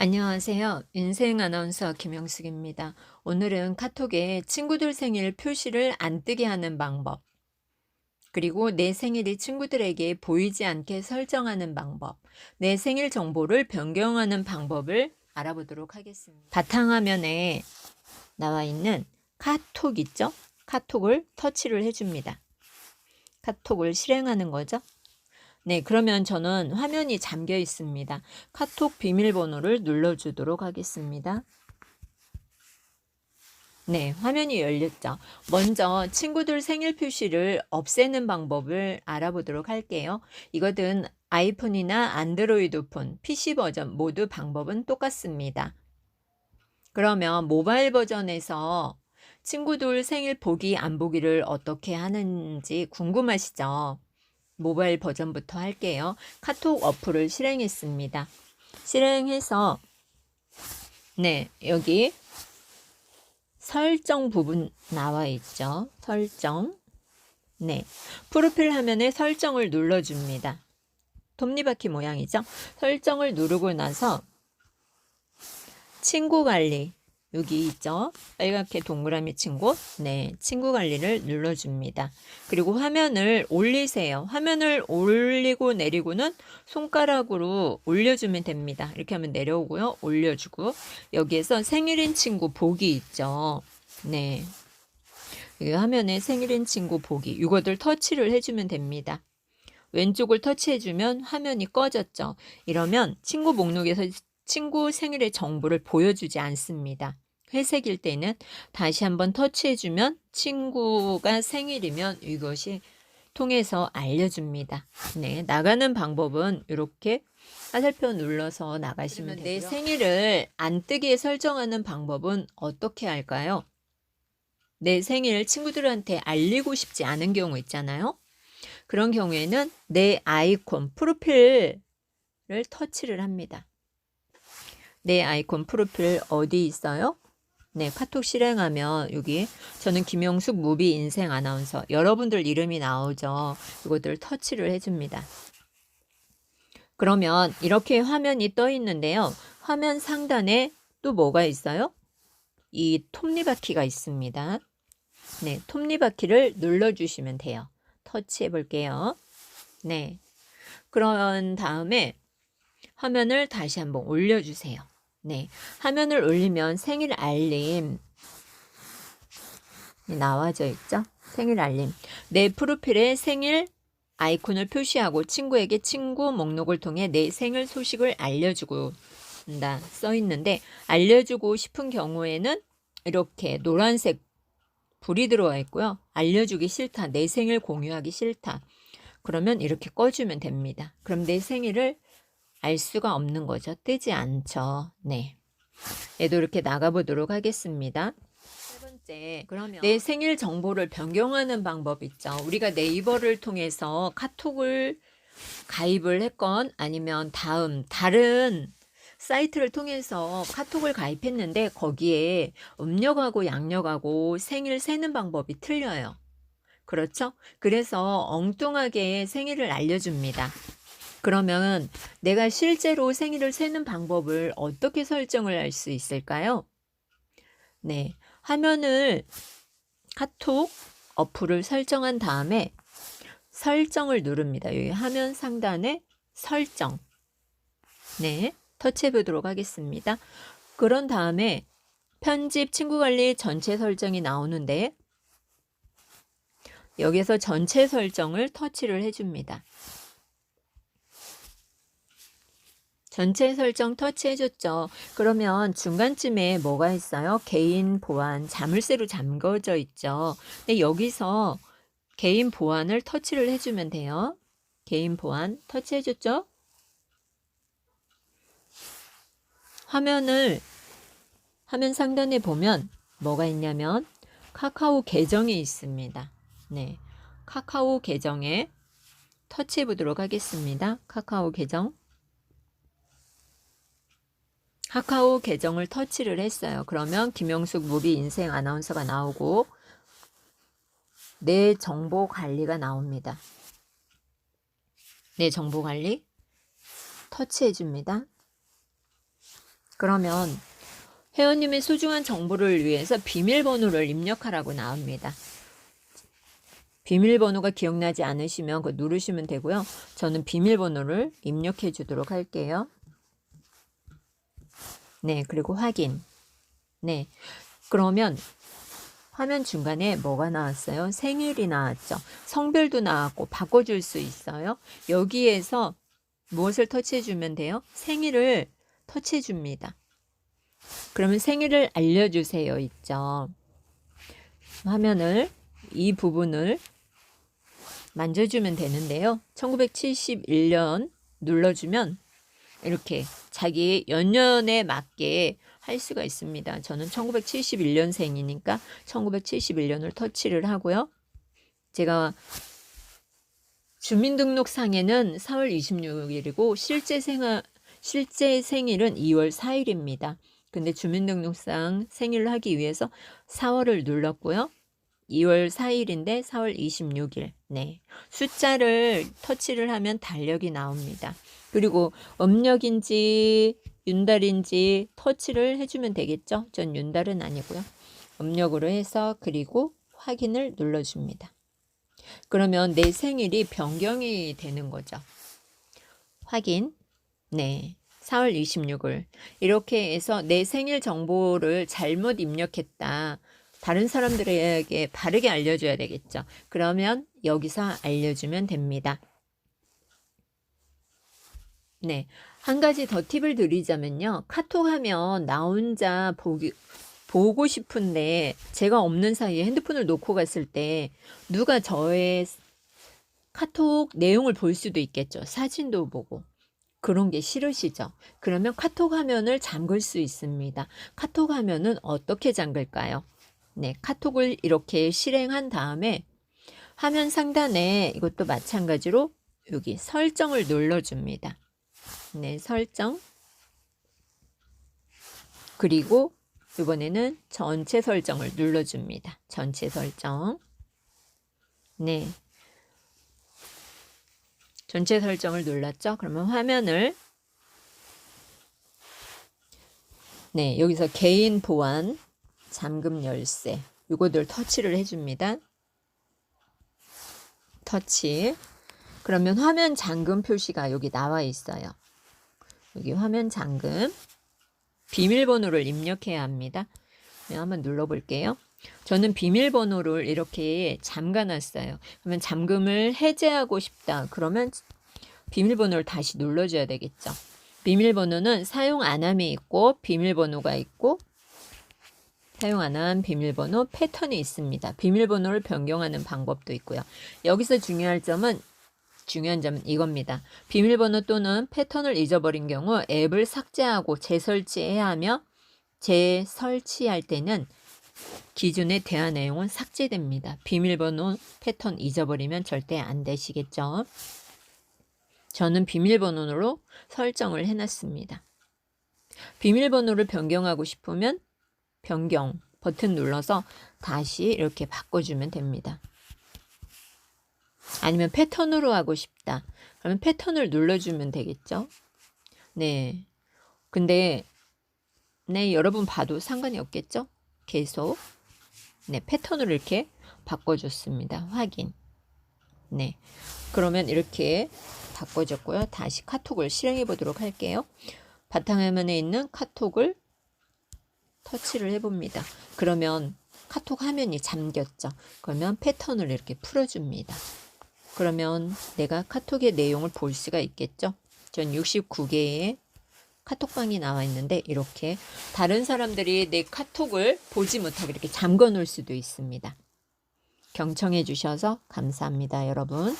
안녕하세요. 인생 아나운서 김영숙입니다. 오늘은 카톡에 친구들 생일 표시를 안 뜨게 하는 방법, 그리고 내 생일이 친구들에게 보이지 않게 설정하는 방법, 내 생일 정보를 변경하는 방법을 알아보도록 하겠습니다. 바탕화면에 나와 있는 카톡 있죠? 카톡을 터치를 해줍니다. 카톡을 실행하는 거죠. 네, 그러면 저는 화면이 잠겨 있습니다. 카톡 비밀번호를 눌러주도록 하겠습니다. 네, 화면이 열렸죠. 먼저 친구들 생일 표시를 없애는 방법을 알아보도록 할게요. 이것은 아이폰이나 안드로이드 폰, PC 버전 모두 방법은 똑같습니다. 그러면 모바일 버전에서 친구들 생일 보기 안 보기를 어떻게 하는지 궁금하시죠? 모바일 버전부터 할게요. 카톡 어플을 실행했습니다. 실행해서 네, 여기 설정 부분 나와 있죠. 설정. 네. 프로필 화면에 설정을 눌러줍니다. 톱니바퀴 모양이죠. 설정을 누르고 나서 친구 관리 여기 있죠. 빨갛게 동그라미 친 곳. 네, 친구 관리를 눌러줍니다. 그리고 화면을 올리세요. 화면을 올리고 내리고는 손가락으로 올려주면 됩니다. 이렇게 하면 내려오고요. 올려주고 여기에서 생일인 친구 보기 있죠. 네. 이 화면에 생일인 친구 보기 이것들 터치를 해주면 됩니다. 왼쪽을 터치해주면 화면이 꺼졌죠. 이러면 친구 목록에서 친구 생일의 정보를 보여주지 않습니다. 회색일 때는 다시 한번 터치해주면 친구가 생일이면 이것이 통해서 알려줍니다. 네, 나가는 방법은 이렇게 화살표 눌러서 나가시면 되고요. 내 생일을 안 뜨게 설정하는 방법은 어떻게 할까요? 내 생일 친구들한테 알리고 싶지 않은 경우 있잖아요. 그런 경우에는 내 아이콘 프로필을 터치를 합니다. 내 아이콘 프로필 어디 있어요? 네, 카톡 실행하면 여기 저는 김영숙 무비 인생 아나운서 여러분들 이름이 나오죠. 이것들 터치를 해줍니다. 그러면 이렇게 화면이 떠 있는데요. 화면 상단에 또 뭐가 있어요? 이 톱니바퀴가 있습니다. 네, 톱니바퀴를 눌러주시면 돼요. 터치해 볼게요. 네. 그런 다음에 화면을 다시 한번 올려주세요. 네. 화면을 올리면 생일 알림 나와져 있죠? 생일 알림. 내 프로필에 생일 아이콘을 표시하고 친구에게 친구 목록을 통해 내 생일 소식을 알려주고 다써 있는데 알려주고 싶은 경우에는 이렇게 노란색 불이 들어와 있고요. 알려주기 싫다. 내 생일 공유하기 싫다. 그러면 이렇게 꺼주면 됩니다. 그럼 내 생일을 알 수가 없는 거죠. 뜨지 않죠. 네. 얘도 이렇게 나가보도록 하겠습니다. 세 번째, 그러면 내 생일 정보를 변경하는 방법 있죠. 우리가 네이버를 통해서 카톡을 가입을 했건 아니면 다음 다른 사이트를 통해서 카톡을 가입했는데 거기에 음력하고 양력하고 생일 세는 방법이 틀려요. 그렇죠? 그래서 엉뚱하게 생일을 알려줍니다. 그러면 내가 실제로 생일을 세는 방법을 어떻게 설정을 할 수 있을까요? 네. 화면을 카톡 어플을 설정한 다음에 설정을 누릅니다. 여기 화면 상단에 설정. 네. 터치해 보도록 하겠습니다. 그런 다음에 편집 친구 관리 전체 설정이 나오는데 여기서 전체 설정을 터치를 해줍니다. 전체 설정 터치해줬죠. 그러면 중간쯤에 뭐가 있어요? 개인 보안, 자물쇠로 잠궈져 있죠. 근데 여기서 개인 보안을 터치를 해주면 돼요. 개인 보안 터치해줬죠? 화면을 화면 상단에 보면 뭐가 있냐면 카카오 계정이 있습니다. 네. 카카오 계정에 터치해 보도록 하겠습니다. 카카오 계정. 카카오 계정을 터치를 했어요. 그러면 김영숙 무비 인생 아나운서가 나오고 내 정보 관리가 나옵니다. 내 정보 관리 터치해 줍니다. 그러면 회원님의 소중한 정보를 위해서 비밀번호를 입력하라고 나옵니다. 비밀번호가 기억나지 않으시면 그 누르시면 되고요. 저는 비밀번호를 입력해 주도록 할게요. 네, 그리고 확인. 네. 그러면 화면 중간에 뭐가 나왔어요? 생일이 나왔죠. 성별도 나왔고 바꿔줄 수 있어요. 여기에서 무엇을 터치해 주면 돼요? 생일을 터치해 줍니다. 그러면 생일을 알려주세요 있죠. 화면을 이 부분을 만져주면 되는데요. 1971년 눌러주면 이렇게 자기 연년에 맞게 할 수가 있습니다. 저는 1971년생이니까 1971년을 터치를 하고요. 제가 주민등록상에는 4월 26일이고 실제 생활 실제 생일은 2월 4일입니다. 근데 주민등록상 생일을 하기 위해서 4월을 눌렀고요. 2월 4일인데 4월 26일. 네. 숫자를 터치를 하면 달력이 나옵니다. 그리고 음력인지 윤달인지 터치를 해주면 되겠죠? 전 윤달은 아니고요. 음력으로 해서 그리고 확인을 눌러줍니다. 그러면 내 생일이 변경이 되는 거죠. 확인. 네. 4월 26일. 이렇게 해서 내 생일 정보를 잘못 입력했다. 다른 사람들에게 바르게 알려줘야 되겠죠. 그러면 여기서 알려주면 됩니다. 네. 한 가지 더 팁을 드리자면요. 카톡 하면 나 혼자 보기, 보고 싶은데 제가 없는 사이에 핸드폰을 놓고 갔을 때 누가 저의 카톡 내용을 볼 수도 있겠죠. 사진도 보고. 그런 게 싫으시죠? 그러면 카톡 화면을 잠글 수 있습니다. 카톡 화면은 어떻게 잠글까요? 네, 카톡을 이렇게 실행한 다음에 화면 상단에 이것도 마찬가지로 여기 설정을 눌러줍니다. 네, 설정. 그리고 이번에는 전체 설정을 눌러줍니다. 전체 설정. 네. 전체 설정을 눌렀죠? 그러면 화면을 네, 여기서 개인 보안, 잠금 열쇠 이거들 터치를 해줍니다. 터치. 그러면 화면 잠금 표시가 여기 나와 있어요. 여기 화면 잠금. 비밀번호를 입력해야 합니다. 네, 한번 눌러볼게요. 저는 비밀번호를 이렇게 잠가놨어요. 그러면 잠금을 해제하고 싶다. 그러면 비밀번호를 다시 눌러줘야 되겠죠. 비밀번호는 사용 안 함이 있고 비밀번호가 있고 사용 안한 비밀번호 패턴이 있습니다. 비밀번호를 변경하는 방법도 있고요. 여기서 중요할 점은 중요한 점은 이겁니다. 비밀번호 또는 패턴을 잊어버린 경우 앱을 삭제하고 재설치해야 하며 재설치할 때는 기존의 대화 내용은 삭제됩니다. 비밀번호 패턴 잊어버리면 절대 안 되시겠죠? 저는 비밀번호로 설정을 해놨습니다. 비밀번호를 변경하고 싶으면 변경 버튼 눌러서 다시 이렇게 바꿔주면 됩니다. 아니면 패턴으로 하고 싶다. 그러면 패턴을 눌러주면 되겠죠? 네. 근데, 네, 여러분 봐도 상관이 없겠죠? 계속. 네, 패턴으로 이렇게 바꿔줬습니다. 확인. 네. 그러면 이렇게 바꿔줬고요. 다시 카톡을 실행해 보도록 할게요. 바탕화면에 있는 카톡을 터치를 해봅니다. 그러면 카톡 화면이 잠겼죠. 그러면 패턴을 이렇게 풀어줍니다. 그러면 내가 카톡의 내용을 볼 수가 있겠죠. 전 69개의 카톡방이 나와 있는데 이렇게 다른 사람들이 내 카톡을 보지 못하게 이렇게 잠궈 놓을 수도 있습니다. 경청해 주셔서 감사합니다, 여러분.